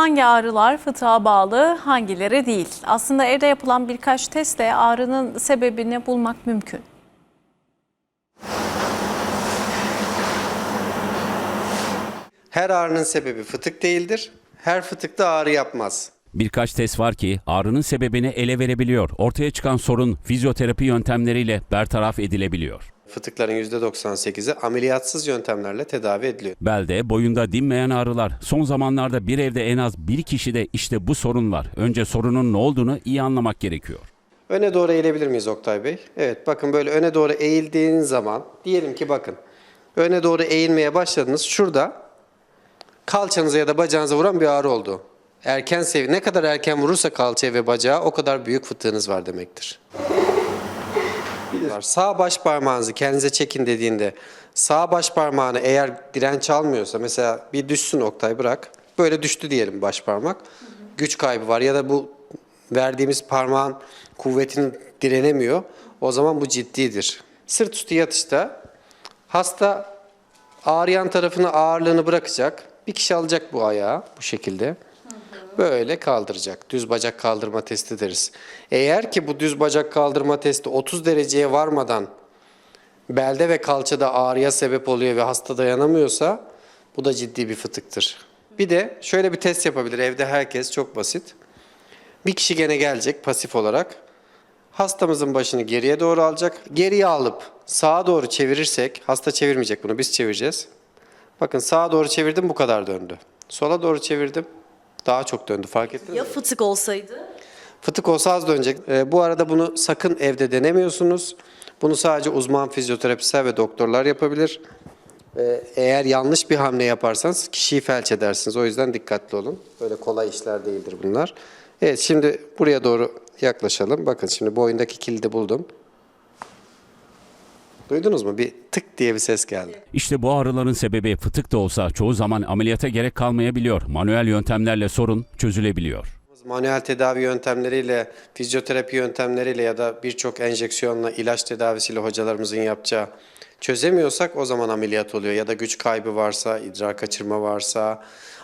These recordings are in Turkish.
Hangi ağrılar fıtığa bağlı, hangileri değil? Aslında evde yapılan birkaç testle ağrının sebebini bulmak mümkün. Her ağrının sebebi fıtık değildir. Her fıtık da ağrı yapmaz. Birkaç test var ki ağrının sebebini ele verebiliyor. Ortaya çıkan sorun fizyoterapi yöntemleriyle bertaraf edilebiliyor. Fıtıkların %98'i ameliyatsız yöntemlerle tedavi ediliyor. Belde, boyunda dinmeyen ağrılar. Son zamanlarda bir evde en az bir kişide işte bu sorun var. Önce sorunun ne olduğunu iyi anlamak gerekiyor. Öne doğru eğilebilir miyiz Oktay Bey? Evet bakın böyle öne doğru eğildiğiniz zaman diyelim ki bakın öne doğru eğilmeye başladınız. Şurada kalçanıza ya da bacağınıza vuran bir ağrı oldu. Erken sevi ne kadar erken vurursa kalçaya ve bacağa o kadar büyük fıtığınız var demektir. Var. Sağ baş parmağınızı kendinize çekin dediğinde sağ baş parmağını eğer direnç almıyorsa mesela bir düşsün Oktay bırak. Böyle düştü diyelim baş parmak. Güç kaybı var ya da bu verdiğimiz parmağın kuvvetini direnemiyor. O zaman bu ciddidir. Sırt üstü yatışta hasta ağrıyan tarafını ağırlığını bırakacak. Bir kişi alacak bu ayağı bu şekilde. Böyle kaldıracak. Düz bacak kaldırma testi deriz. Eğer ki bu düz bacak kaldırma testi 30 dereceye varmadan belde ve kalçada ağrıya sebep oluyor ve hasta dayanamıyorsa bu da ciddi bir fıtıktır. Bir de şöyle bir test yapabilir evde herkes çok basit. Bir kişi gene gelecek pasif olarak. Hastamızın başını geriye doğru alacak. Geriye alıp sağa doğru çevirirsek, hasta çevirmeyecek bunu biz çevireceğiz. Bakın sağa doğru çevirdim bu kadar döndü. Sola doğru çevirdim daha çok döndü fark ettiniz Ya mi? fıtık olsaydı? Fıtık olsa az dönecek. Ee, bu arada bunu sakın evde denemiyorsunuz. Bunu sadece uzman fizyoterapistler ve doktorlar yapabilir. Ee, eğer yanlış bir hamle yaparsanız kişiyi felç edersiniz. O yüzden dikkatli olun. Böyle kolay işler değildir bunlar. Evet şimdi buraya doğru yaklaşalım. Bakın şimdi boyundaki kilidi buldum. Duydunuz mu? Bir tık diye bir ses geldi. İşte bu ağrıların sebebi fıtık da olsa çoğu zaman ameliyata gerek kalmayabiliyor. Manuel yöntemlerle sorun çözülebiliyor. Manuel tedavi yöntemleriyle, fizyoterapi yöntemleriyle ya da birçok enjeksiyonla, ilaç tedavisiyle hocalarımızın yapacağı çözemiyorsak o zaman ameliyat oluyor. Ya da güç kaybı varsa, idrar kaçırma varsa,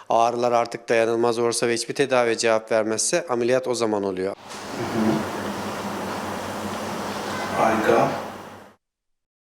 ağrılar artık dayanılmaz olursa ve hiçbir tedaviye cevap vermezse ameliyat o zaman oluyor. Harika.